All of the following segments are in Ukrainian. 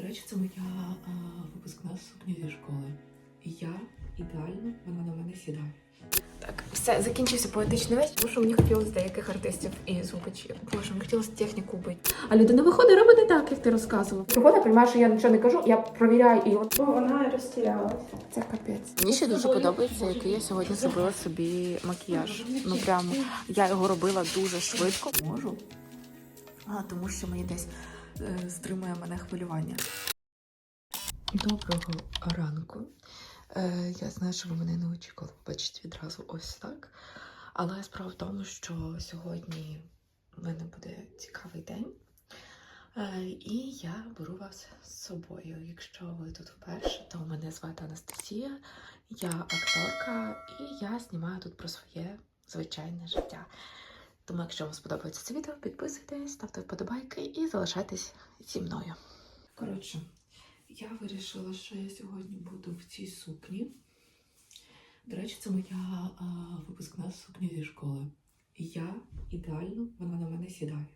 До речі, це моя а, випускна сукня зі школи. І я ідеально, вона на мене сідає. Так, все, закінчився поетичний вечір, тому що мені хотілося деяких артистів і звукачів. Боже, мені хотілося техніку бити. А людина виходить, робить не так, як ти розказував. Приходить, розумію, що я нічого не кажу, я провіряю і от Бо вона розтірялася. це капець. Мені ще дуже подобається, який я сьогодні зробила собі макіяж. Ну прямо я його робила дуже швидко. Можу. А, тому що мені десь стримує мене хвилювання. Доброго ранку. Е, я знаю, що ви мене не очікували побачити відразу ось так. Але справа в тому, що сьогодні в мене буде цікавий день. Е, І я беру вас з собою. Якщо ви тут вперше, то мене звати Анастасія, я акторка, і я знімаю тут про своє звичайне життя. Тому, якщо вам сподобається це відео, підписуйтесь, ставте вподобайки і залишайтесь зі мною. Коротше, я вирішила, що я сьогодні буду в цій сукні. До речі, це моя а, випускна сукня зі школи. Я ідеально, вона на мене сідає.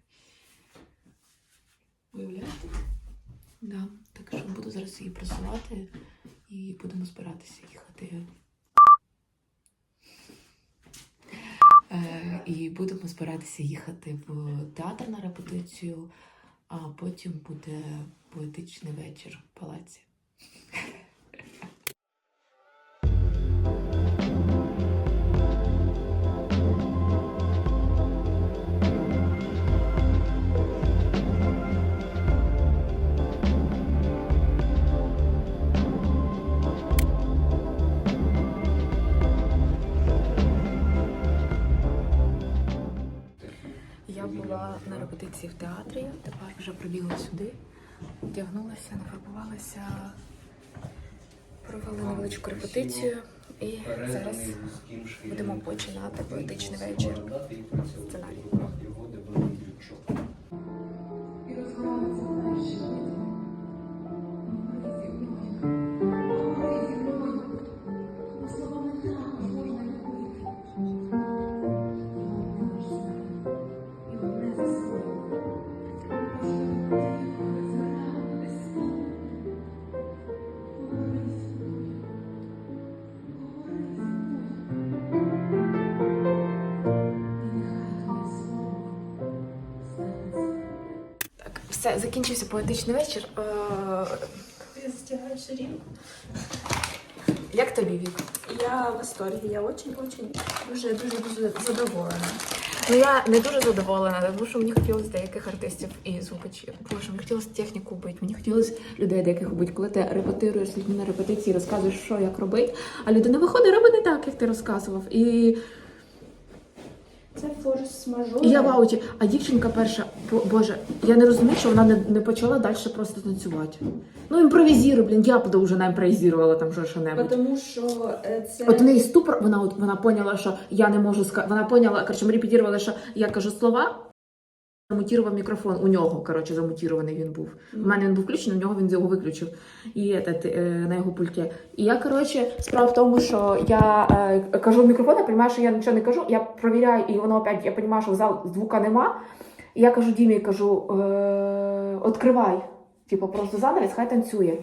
Уявляєте? Да. Так що буду зараз її просувати і будемо збиратися їхати. І будемо збиратися їхати в театр на репетицію, а потім буде поетичний вечір в палаці. На репетиції в театрі, тепер вже прибігла сюди, вдягнулася, нафарбувалася, провели невеличку репетицію. І зараз будемо починати поетичний вечір. Сценарій. Все, закінчився поетичний вечір. Е, Ти застягаєш ширинку. Як тобі вік? Я в восторге, я очень-очень дуже дуже дуже задоволена. Ну я не дуже задоволена, тому що мені хотілося деяких артистів і звукачів. Боже, мені хотілося техніку бити, мені хотілося людей деяких бити. Коли ти репетируєш з людьми на репетиції, розказуєш, що як робити, а людина виходить, робить не так, як ти розказував. І, Це форс мажор. я в ауті. А дівчинка перша, бо- боже, я не розумію, що вона не, не почала далі просто танцювати. Ну, імпровізіруй, блін, я б вже наімпровізувала там що небудь. Тому що е, це От в неї ступор, вона от вона поняла, що я не можу сказати. Вона поняла, коротше, ми репетірували, що я кажу слова. Замутірував мікрофон. У нього, коротше, замутірований він був. У мене він був включений, у нього він його виключив. І этот, е, на його пульті. І я, коротше, справа в тому, що я е, кажу в мікрофон, я розумію, що я нічого не кажу, я провіряю, і воно опять, я розумію, що в зал звука нема. І я кажу Дімі, кажу, е, відкривай. Типу, просто занавіс, хай танцює.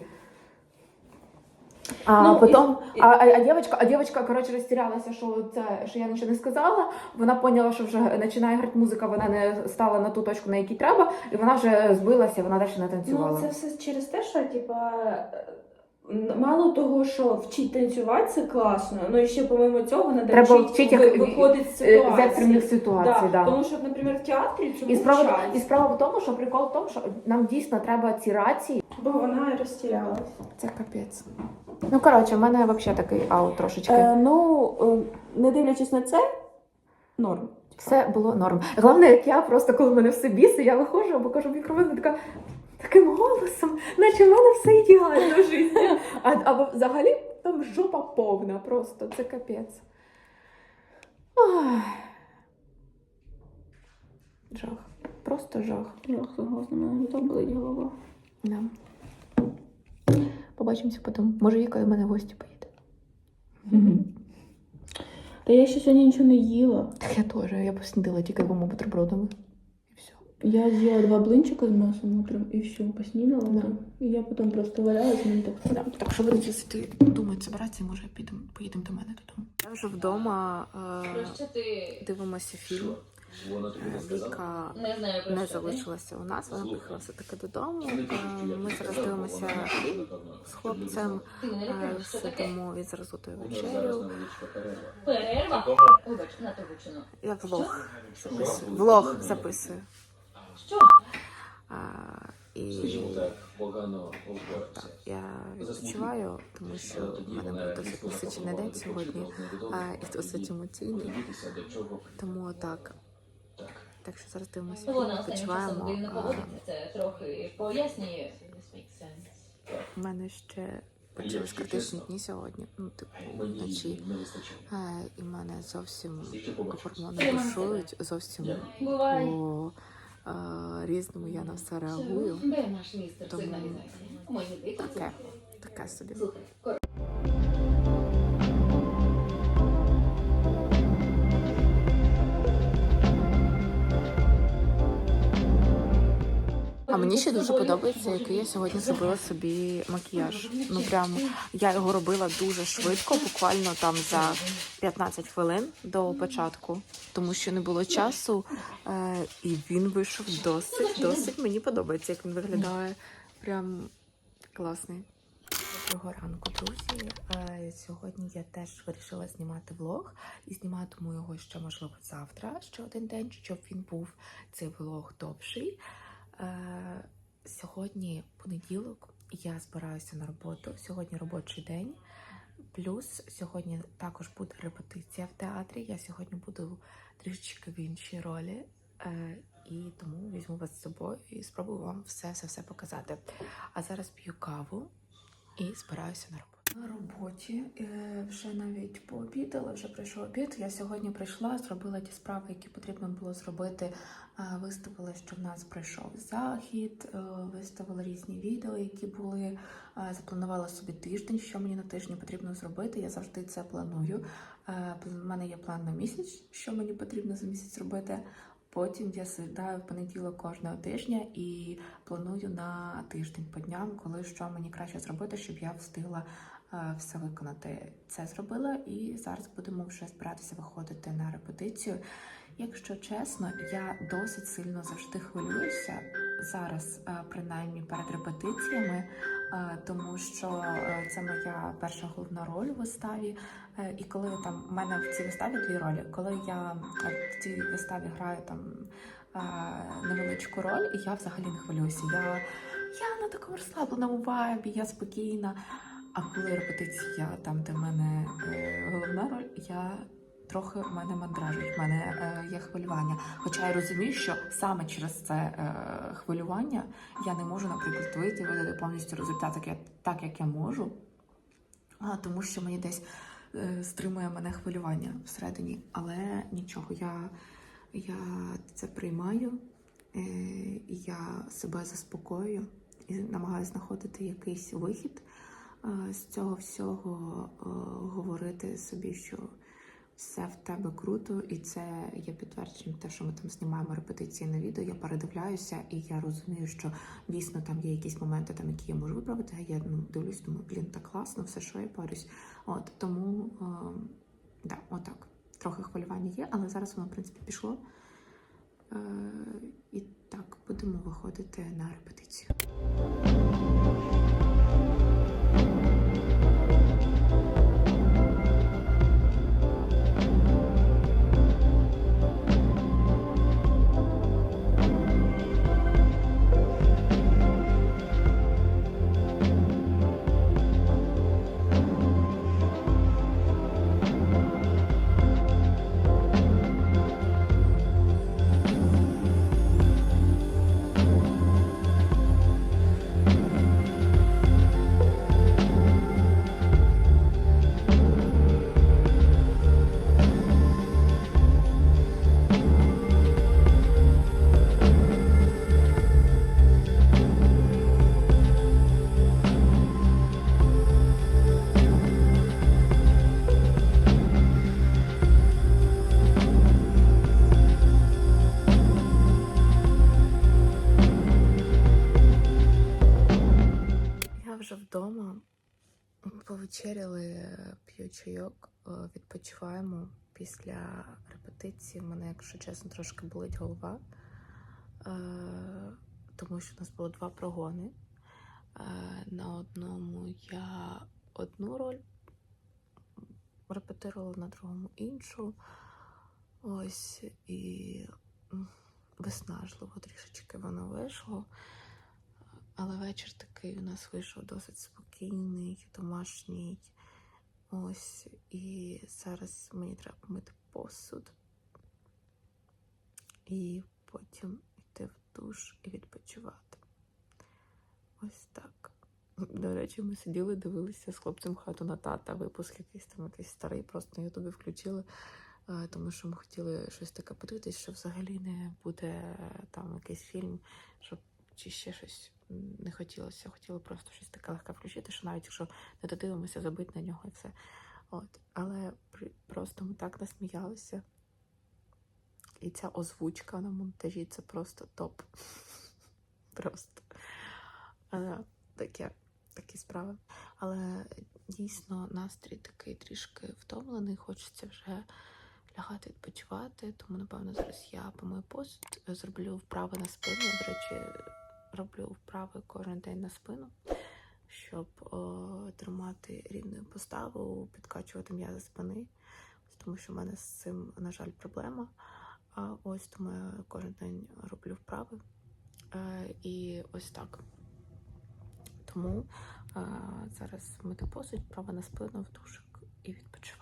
А Ну, потом, і- а, а, а дівчинка, а дівчинка, коротше, розтірялася, що це, що я нічого не сказала. Вона поняла, що вже починає грати музика, вона не стала на ту точку, на якій треба, і вона вже збилася, вона далі не танцювала. ну, це все через те, що типа. Е, Мало того, що вчить танцювати це класно, ну і ще помимо цього треба, Треба вчити, як виходити з Е, ситуації. З екстрених ситуацій, Да. да. Тому що, наприклад, в театрі цьому І справа, і справа в тому, що прикол в тому, що нам дійсно треба ці рації. бо вона розтірялася. Це капець. Ну, коротше, в мене взагалі такий аут трошечки. Е, ну, е, не дивлячись на це, норм. Все було норм. Головне, як я просто коли мене все біси, я виходжу або кажу мікрофон, така таким голосом, наче в мене все ідеально в житті. А, або взагалі там жопа повна, просто це капець. Ой. Жах. Просто жах. Я согласна, мене так болить голова. Да. Побачимося потім. Може, Віка до мене в гості поїде. Та я ще сьогодні нічого не їла. Так я теж, я поснідала тільки двома бутербродами. Я з'їла два блинчика з м'ясом утром і все, поснідала. Да. І я потім просто валялась, мені так Да, так що будете сидіти, думають, збиратися, може підемо, поїдемо до мене додому. Я вже вдома е, ти дивимося фільм. Вона тобі не? Ти. залишилася у нас, вона Слухай. все-таки додому. Вони Е, Ми зараз дивимося фільм з хлопцем. Ти? Сидимо, нас зараз вечерю. перерва. Перерва? Тому Вибач, на то вичину. Я влог записую. Влог записую. А, і так, я відпочиваю, тому що в мене був досить насичений день сьогодні а, і досить емоційний. Тому так. так. Що зараз дивимося відпочиваємо. це трохи пояснює. У мене ще почались критичні дні сьогодні. Ну, типу, вночі. І в мене зовсім гормони бушують, зовсім Я. Різному я на все реагую. Містер Тому таке. Таке собі. Мені ще дуже подобається, який я сьогодні зробила собі макіяж. Ну прям я його робила дуже швидко, буквально там за 15 хвилин до початку, тому що не було часу. Е, і він вийшов досить, досить. Мені подобається, як він виглядає. Прям класний. Доброго ранку, друзі. Е, Сьогодні я теж вирішила знімати влог і зніматиму його ще можливо завтра, ще один день, щоб він був цей влог довший. Сьогодні понеділок, я збираюся на роботу. Сьогодні робочий день. Плюс сьогодні також буде репетиція в театрі. Я сьогодні буду трішечки в іншій ролі. Е, І тому візьму вас з собою і спробую вам все все все показати. А зараз п'ю каву і збираюся на роботу. На роботі е, вже навіть пообідала, вже прийшов обід. Я сьогодні прийшла, зробила ті справи, які потрібно було зробити. Е, Виставила, що в нас пройшов захід, е, виставила різні відео, які були. Запланувала собі тиждень, що мені на тижні потрібно зробити. Я завжди це планую. У мене є план на місяць, що мені потрібно за місяць робити. Потім я сідаю в понеділок кожного тижня і планую на тиждень по дням, коли що мені краще зробити, щоб я встигла все виконати. Це зробила, і зараз будемо вже збиратися виходити на репетицію. Якщо чесно, я досить сильно завжди хвилююся зараз, е, принаймні перед репетиціями, е, тому що е, це моя перша головна роль у виставі. Е, І коли там в мене в цій виставі дві ролі, коли я е, в цій виставі граю там е, невеличку роль, і я взагалі не хвилююся. Я, я на такому розслабленому вайбі, я спокійна. А коли репетиція, там, де в мене е, головна роль, я трохи в мене мандражить, в мене е, є хвилювання. Хоча я розумію, що саме через це е, хвилювання я не можу, наприклад, вийти видати повністю результат, так, як- так як я можу. А, тому що мені десь стримує мене хвилювання всередині. Але нічого, я, я це приймаю, е, я себе заспокоюю і намагаюся знаходити якийсь вихід з цього всього, говорити собі, що все в тебе круто, і це є підтвердженням те, що ми там знімаємо репетиції на відео. Я передивляюся, і я розумію, що дійсно там є якісь моменти, там які я можу виправити. А я ну дивлюсь, думаю, блін, так класно, все, що я парюсь. От тому е, да, отак. Трохи хвилювання є, але зараз воно в принципі пішло. Е, і так, будемо виходити на репетицію. П'ю чайок, е, відпочиваємо. Після репетиції в мене, якщо чесно, трошки болить голова, е, тому що у нас було два прогони. Е, На одному я одну роль репетирувала, на другому іншу. Ось і виснажливо трішечки воно вийшло. Але вечір такий у нас вийшов досить спокійний, домашній. Ось, і зараз мені треба помити посуд. І потім йти в душ і відпочивати. Ось так. До речі, ми сиділи, дивилися з хлопцем хату на тата. Випуск якийсь там якийсь старий, просто на Ютубі включили. е, Тому що ми хотіли щось таке подивитись, що взагалі не буде е, там якийсь фільм, щоб чи ще щось не хотілося. Хотіли просто щось таке легке включити, що навіть якщо не додивимося, забити на нього і все. От. Але просто ми так насміялися. І ця озвучка на монтажі це просто топ. Просто. Таке, такі справи. Але дійсно настрій такий трішки втомлений, хочеться вже лягати відпочивати. Тому, напевно, зараз я помию посуд, зроблю вправи на спину. До речі, роблю вправи кожен день на спину, щоб тримати рівну поставу, підкачувати м'язи спини. Тому що в мене з цим, на жаль, проблема. А ось тому я кожен день роблю вправи. Е, і ось так. Тому е, зараз мити посуд, вправа на спину в душик і відпочиваю.